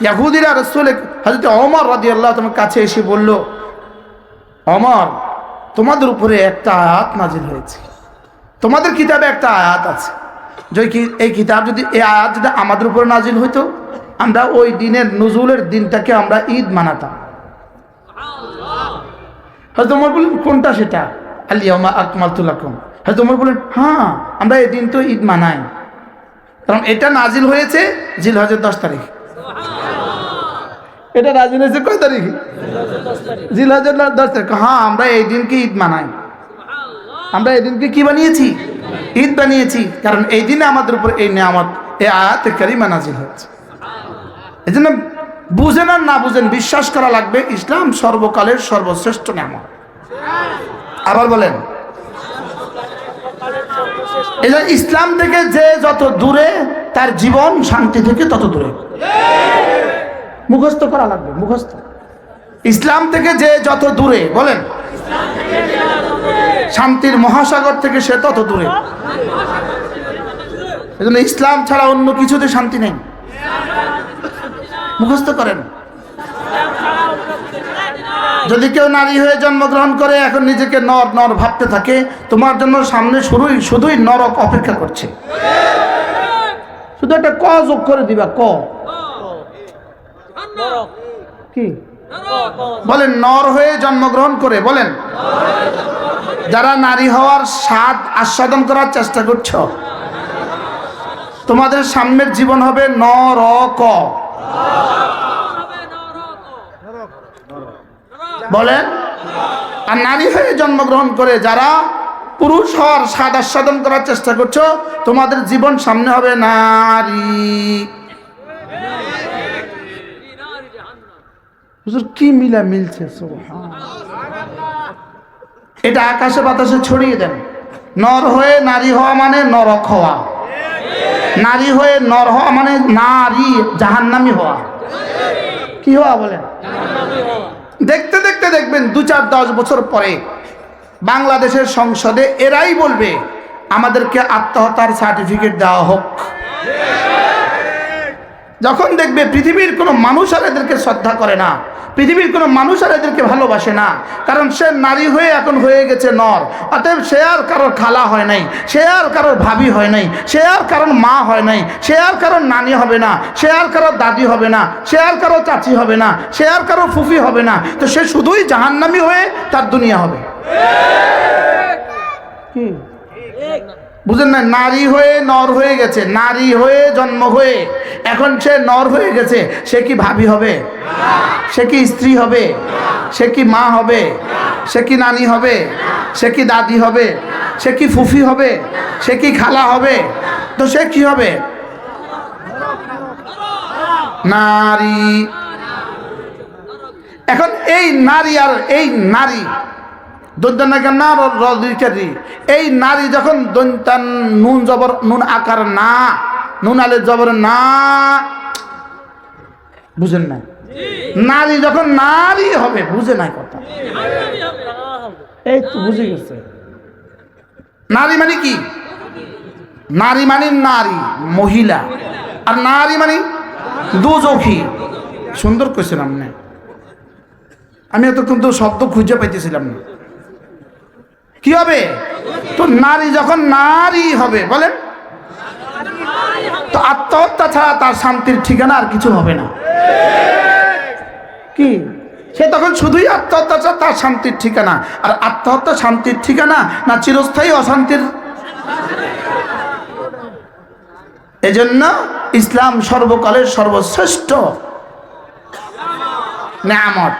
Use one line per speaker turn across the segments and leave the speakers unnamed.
ইয়াহুদিরা রসুল হজরত অমর রাজি আল্লাহ তোমার কাছে এসে বলল অমর তোমাদের উপরে একটা আয়াত নাজিল হয়েছে। তোমাদের কিতাবে একটা আয়াত আছে। যে এই কিতাব যদি, এই আয়াত যদি আমাদের উপরে নাজিল হইতো, আমরা ওই দিনের নজরুলের দিনটাকে আমরা ঈদ মানাতাম। হয়তো তোমার বললেন, কোনটা সেটা? আলিয়ামা আকমাল তুলাকুম হয়তো তোমার বললেন হ্যাঁ আমরা এই দিন তো ঈদ মানাই। কারণ এটা নাজিল হয়েছে জিল হজের দশ তারিখ। এটা নাজিল হয়েছে কয় তারিখ? জিল দশ তারিখ। হ্যাঁ আমরা এই দিনকে ঈদ মানাই। আমরা এই দিনকে কি বানিয়েছি? ঈদ বানিয়েছি। কারণ এই দিনে আমাদের উপর এই নিয়ামত, এই আয়াতে কারিমা নাজিল হয়েছে। এই জন্য বুঝেন আর না বুঝেন, বিশ্বাস করা লাগবে। ইসলাম সর্বকালের সর্বশ্রেষ্ঠ নিয়ামত। আবার বলেন। এই ইসলাম থেকে যে যত দূরে, তার জীবন শান্তি থেকে তত দূরে। মুখস্থ করা লাগবে, মুখস্থ। ইসলাম থেকে যে যত দূরে, বলেন। শান্তির মহাসাগর থেকে সে তত দূরে। এজন্য ইসলাম ছাড়া অন্য কিছুতে শান্তি নেই। মুখস্থ করেন। যদি কেউ নারী হয়ে জন্মগ্রহণ করে, এখন নিজেকে নর নর ভাবতে থাকে, তোমার জন্য সামনে শুরুই, শুধুই নরক অপেক্ষা করছে। শুধু একটা ক যোগ করে দিবা, ক। কি? বলেন নর হয়ে জন্মগ্রহণ করে বলেন। যারা নারী হওয়ার স্বাদ আস্বাদন করার চেষ্টা করছ তোমাদের সামনের জীবন হবে ন র ক বলেন আর নারী হয়ে জন্মগ্রহণ করে যারা পুরুষ হওয়ার স্বাদ আস্বাদন করার চেষ্টা করছ তোমাদের জীবন সামনে হবে নারী। হুজুর, কি মিলা মিলছে। এটা আকাশে বাতাসে ছড়িয়ে দেন। নর হয়ে নারী হওয়া মানে নরক হওয়া। নারী হয়ে নর হওয়া মানে নারী জাহান্নামি হওয়া। কি হওয়া বলেন? দেখতে দেখতে দেখবেন দু চার দশ বছর পরে বাংলাদেশের সংসদে এরাই বলবে, আমাদেরকে আত্মহত্যার সার্টিফিকেট দেওয়া হোক। যখন দেখবে পৃথিবীর কোনো মানুষ আর এদেরকে শ্রদ্ধা করে না পৃথিবীর কোনো মানুষ আর এদেরকে ভালোবাসে না। কারণ সে নারী হয়ে এখন হয়ে গেছে নর। অতএব সে আর কারোর খালা হয় নাই সে আর কারোর ভাবি হয় নাই সে আর কারোর মা হয় নাই সে আর কারোর নানি হবে না সে আর কারোর দাদি হবে না সে আর কারোর চাচি হবে না সে আর কারোর ফুফি হবে না। তো সে শুধুই জাহান্নামি হয়ে তার দুনিয়া হবে। কি? বুঝেন না? নারী হয়ে নর হয়ে গেছে, নারী হয়ে জন্ম হয়ে। এখন সে নর হয়ে গেছে, সে কি ভাবি হবে? সে কি স্ত্রী হবে? সে কি মা হবে? সে কি নানি হবে? সে কি দাদি হবে? সে কি ফুফি হবে? সে কি খালা হবে? তো সে কি হবে? নারী। এখন এই নারী আর এই নারী দৈদ্যান না রদিকারি এই নারী যখন দন্তান নুন জবর, নুন আকার না, নুন আলের জবর না, বুঝেন না নারী যখন নারী হবে, বুঝে নাই কথা। এই তো বুঝে গেছে। নারী মানে কি? নারী মানে নারী, মহিলা। আর নারী মানে দুজখী। সুন্দর কইছেন না আমি এত কিন্তু শব্দ খুঁজে পাইতেছিলাম না। কি হবে? তো নারী যখন নারী হবে, বলেন। তো আত্মহত্যা ছাড়া তার শান্তির ঠিকানা আর কিছু হবে না। কি? সে তখন শুধুই আত্মহত্যা ছাড়া তার শান্তির ঠিকানা। আর আত্মহত্যা শান্তির ঠিকানা না চিরস্থায়ী অশান্তির? এজন্য ইসলাম সর্বকালের সর্বশ্রেষ্ঠ নেয়ামত।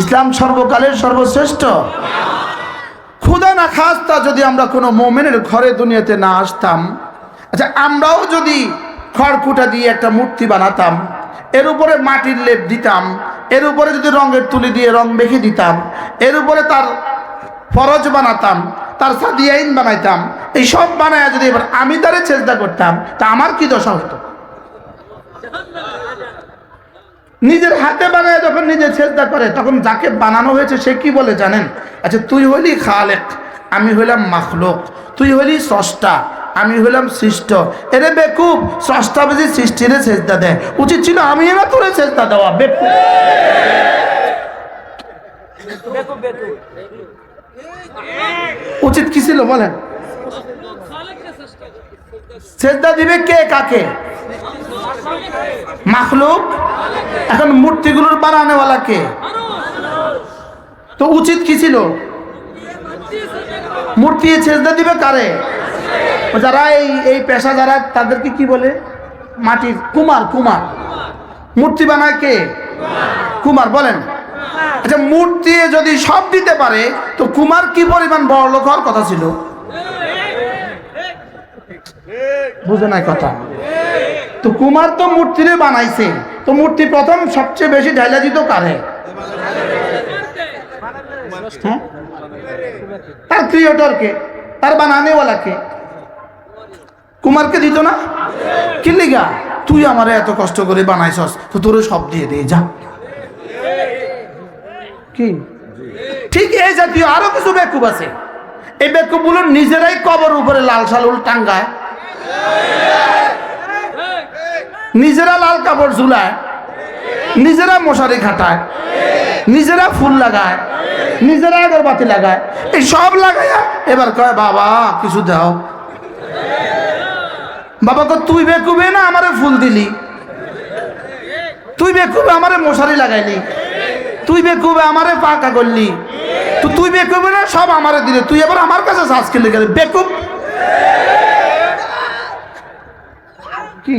ইসলাম সর্বকালের সর্বশ্রেষ্ঠ খুদা না খাস্তা যদি আমরা কোনো মোমেনের ঘরে দুনিয়াতে না আসতাম আচ্ছা আমরাও যদি খড়কুটা দিয়ে একটা মূর্তি বানাতাম, এর উপরে মাটির লেপ দিতাম, এর উপরে যদি রঙের তুলি দিয়ে রং মেখে দিতাম, এর উপরে তার ফরজ বানাতাম, তার সাদিয়াইন বানাইতাম, এই সব বানায় যদি এবার আমি তারে চেষ্টা করতাম, তা আমার কি দশা হতো? নিজের হাতে বানায় যখন নিজে চেষ্টা করে তখন যাকে বানানো হয়েছে সে কি বলে জানেন? আচ্ছা তুই হলি খালেক আমি হইলাম মাখলোক। তুই হলি স্রষ্টা আমি হলাম সৃষ্ট। এরে বেকুব স্রষ্টা বুঝি সৃষ্টিরে সেজদা দেয়। উচিত ছিল আমি না তোরে সেজদা দেওয়া বেকুব। উচিত কি ছিল বলেন? সেজদা দিবে কে কাকে? মাখলুক? এখন মূর্তিগুলোর বানানেওয়ালা কে? তো উচিত কি ছিল? মূর্তি সেজদা দিবে কারে? যারা এই এই পেশা যারা, তাদেরকে কি বলে? মাটির কুমার কুমার। মূর্তি বানায় কে? কুমার, বলেন। আচ্ছা মূর্তি যদি সব দিতে পারে, তো কুমার কি পরিমাণ বড় লোক হওয়ার কথা ছিল? বুঝে নাই কথা। তো কুমার তো মূর্তিরে বানাইছে। তো মূর্তি প্রথম সবচেয়ে বেশি ঢাইলা দিত কারে? হ্যাঁ? তার ক্রিয়েটরকে, তার বানানেওয়ালাকে। কুমারকে দিত না? কি লিগা? তুই আমারে এত কষ্ট করে বানাইছস, তো তোর সব দিয়ে দে, যা। কি? ঠিক এই জাতীয় আরও কিছু বেকুব আছে। এই বেকুবগুলো নিজেরাই কবর উপরে লাল সালুল টাঙ্গায় নিজেরা লাল কাপড় ঝুলায়, নিজেরা মশারি খাটায়, নিজেরা ফুল লাগায়, নিজেরা আগরবাতি লাগায়, এই সব লাগাইয়া এবার কয়, বাবা, কিছু দাও। বাবা কয় তুই বেকুবে না আমারে ফুল দিলি? তুই বেকুবে আমারে মশারি লাগাইলি? তুই বেকুবে আমারে পাকা করলি? তো তুই বেকুবে না, সব আমারে দিলে। তুই এবার আমার কাছে শ্বাস খেলে গেলে বেকুব? কি?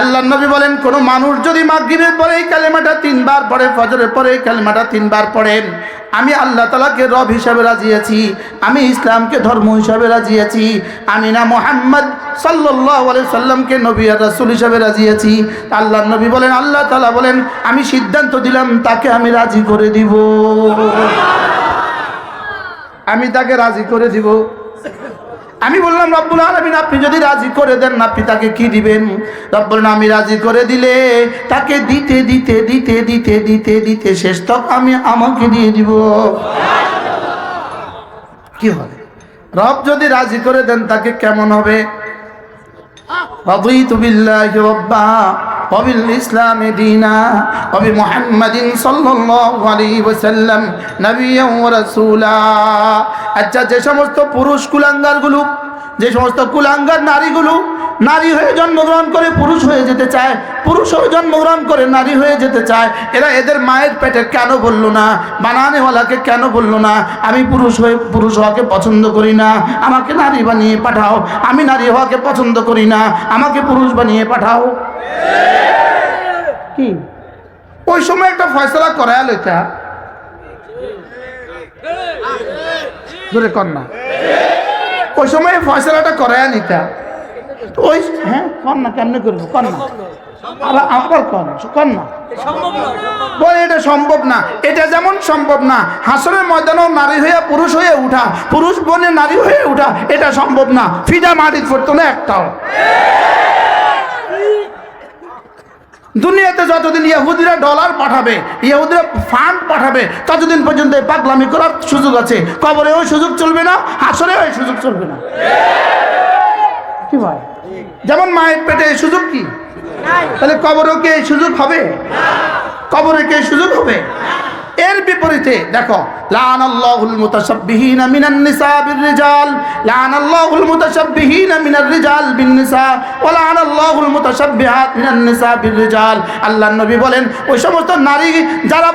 আল্লাহ নবী বলেন, কোন মানুষ যদি মাগরিবের পরে এই কালেমাটা তিনবার পড়ে, ফজরের পরে এই কালেমাটা তিনবার পড়েন আমি আল্লাহ তালাকে রব হিসাবে রাজিয়েছি আমি ইসলামকে ধর্ম হিসাবে রাজিয়েছি আমি না মোহাম্মদ সাল্লাহ সাল্লামকে নবী আর রাসুল হিসাবে রাজিয়েছি আল্লাহ নবী বলেন, আল্লাহ তালা বলেন, আমি সিদ্ধান্ত দিলাম, তাকে আমি রাজি করে দিব। আমি তাকে রাজি করে দিব। আমি বললাম রব্বুল আলমিন আপনি যদি রাজি করে দেন আপনি তাকে কি দিবেন? রব্বুল আমি রাজি করে দিলে তাকে দিতে দিতে দিতে দিতে দিতে দিতে শেষ তক আমি আমাকে দিয়ে দিব। কি হবে? রব যদি রাজি করে দেন তাকে কেমন হবে? রবই রব্বা ربا وبالإسلام دينا وبمحمد صلى الله عليه وسلم نبيا ورسولا আচ্ছা যে সমস্ত পুরুষ কুলাঙ্গারগুলো যে সমস্ত কুলাঙ্গার নারীগুলো নারী হয়ে জন্মগ্রহণ করে পুরুষ হয়ে যেতে চায় পুরুষ হয়ে জন্মগ্রহণ করে নারী হয়ে যেতে চায় এরা এদের মায়ের পেটে কেন বলল না? বানানেওয়ালাকে কেন বলল না? আমি পুরুষ হয়ে পুরুষ হওয়াকে পছন্দ করি না। আমাকে নারী বানিয়ে পাঠাও। আমি নারী হওয়াকে পছন্দ করি না। আমাকে পুরুষ বানিয়ে পাঠাও। কি? ওই সময় একটা ফয়সলা করায় লইতা কর না। ওই সময় ফয়সলাটা করায় নিতা? ওই হ্যাঁ কর না, কেমনে করব? কর না। আবার কর না বলে এটা সম্ভব না। এটা যেমন সম্ভব না, হাসরের ময়দানেও নারী হয়ে পুরুষ হয়ে উঠা, পুরুষ বনে নারী হয়ে উঠা, এটা সম্ভব না। ফিজা মাটির পড়তো না একটাও। দুনিয়াতে যতদিন ইয়াহুদিরা ডলার পাঠাবে ইয়াহুদিরা ফান্ড পাঠাবে ততদিন পর্যন্ত এই পাগলামি করার সুযোগ আছে। কবরে ওই সুযোগ চলবে না আসলে ওই সুযোগ চলবে না। কি ভাই? যেমন মায়ের পেটে এই সুযোগ কি? তাহলে কবরও কি এই সুযোগ হবে? কবরে কি এই সুযোগ হবে? এর বিপরীতে, দেখো ওই সমস্ত নারী যারা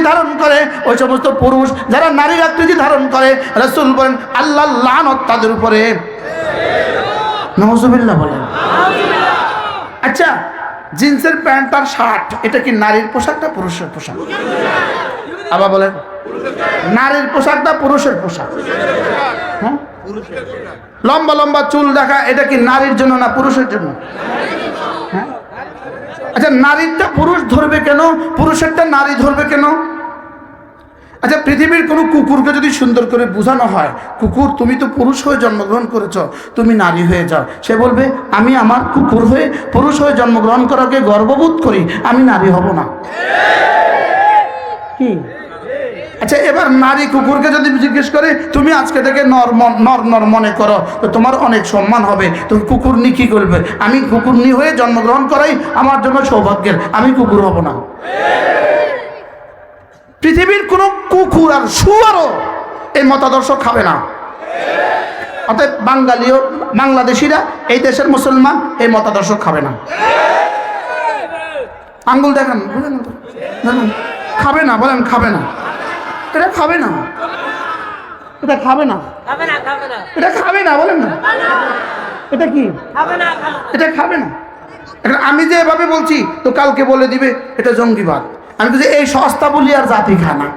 ধারণ করে, ওই সমস্ত পুরুষ যারা ধারণ করে, রাসূল বলেন, আল্লাহর লানত তাদের উপরে। বলেন। আচ্ছা জিন্সের প্যান্ট আর শার্ট, এটা কি নারীর পোশাক না পুরুষের পোশাক? আবার বলেন। নারীর পোশাক না পুরুষের পোশাক? হ্যাঁ? লম্বা লম্বা চুল দেখা, এটা কি নারীর জন্য না পুরুষের জন্য? হ্যাঁ? আচ্ছা নারীরটা পুরুষ ধরবে কেন? পুরুষেরটা নারী ধরবে কেন? আচ্ছা পৃথিবীর কোনো কুকুরকে যদি সুন্দর করে বোঝানো হয়, কুকুর, তুমি তো পুরুষ হয়ে জন্মগ্রহণ করেছ, তুমি নারী হয়ে যাও। সে বলবে, আমি আমার কুকুর হয়ে পুরুষ হয়ে জন্মগ্রহণ করাকে গর্ববোধ করি, আমি নারী হব না। কি? আচ্ছা এবার নারী কুকুরকে যদি জিজ্ঞেস করে, তুমি আজকে থেকে নর নর নর মনে করো, তো তোমার অনেক সম্মান হবে। তুমি কুকুর নি কি করবে? আমি কুকুর নি হয়ে জন্মগ্রহণ করাই আমার জন্য সৌভাগ্যের, আমি কুকুর হব না। পৃথিবীর কোনো কুকুর আর শুয়ারও এই মতাদর্শ খাবে না। অতএব বাঙালিও বাংলাদেশিরা এই দেশের মুসলমান এই মতাদর্শ খাবে না। আঙ্গুল দেখান বলেন না খাবে না বলেন খাবে না। এটা খাবে না। এটা খাবে না। এটা খাবে না বলেন না। এটা কি?
খাবে না
এটা খাবে না। আমি যে এভাবে বলছি তো কালকে বলে দিবে এটা জঙ্গিবাদ। আমি বলছি, এই সস্তা বলি আর জাতি খায় না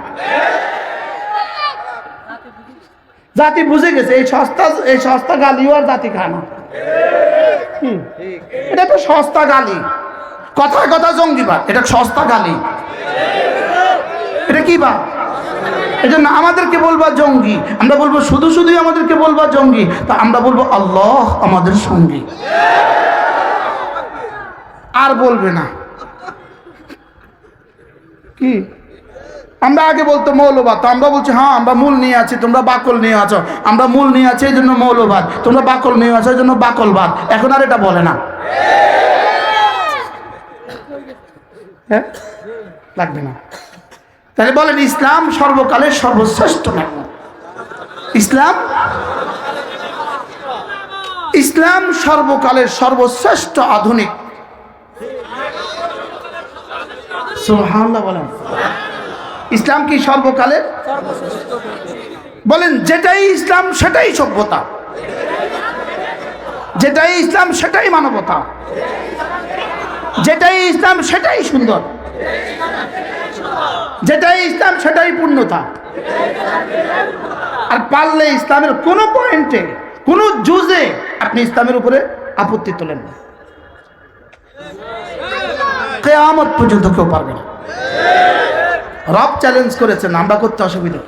জাতি বুঝে গেছে, এই সস্তা এই সস্তা গালিও আর জাতি খায় না হুম। এটা তো সস্তা গালি। কথায় কথা জঙ্গিবাদ এটা সস্তা গালি। এটা কি বা এই জন্য আমাদেরকে বলবা জঙ্গি। আমরা বলব, শুধু শুধুই আমাদেরকে বলবা জঙ্গি। তা আমরা বলব, আল্লাহ আমাদের সঙ্গী। আর বলবে না। কি? আমরা আগে বলতো মৌলবাদ, তো আমরা বলছি হ্যাঁ আমরা মূল নিয়ে আছি, তোমরা বাকল নিয়ে আছো। আমরা মূল নিয়ে আছি, এই জন্য মৌলবাদ। তোমরা বাকল নিয়ে আছো, এই জন্য বাকলবাদ। এখন আর এটা বলে না। হ্যাঁ? লাগবে না। তাহলে বলেন, ইসলাম সর্বকালের সর্বশ্রেষ্ঠ ধর্ম ইসলাম? ইসলাম সর্বকালের সর্বশ্রেষ্ঠ আধুনিক। বলেন। ইসলাম কি সর্বকালের বলেন, যেটাই ইসলাম, সেটাই সভ্যতা। যেটাই ইসলাম, সেটাই মানবতা। যেটাই ইসলাম, সেটাই সুন্দর। যেটাই ইসলাম, সেটাই পূর্ণতা। আর পারলে ইসলামের কোনো পয়েন্টে কোনো জুজে আপনি ইসলামের উপরে আপত্তি তোলেন না। কেয়ামত পর্যন্ত কেউ পারবে না। রব চ্যালেঞ্জ করেছেন আমরা করতে অসুবিধা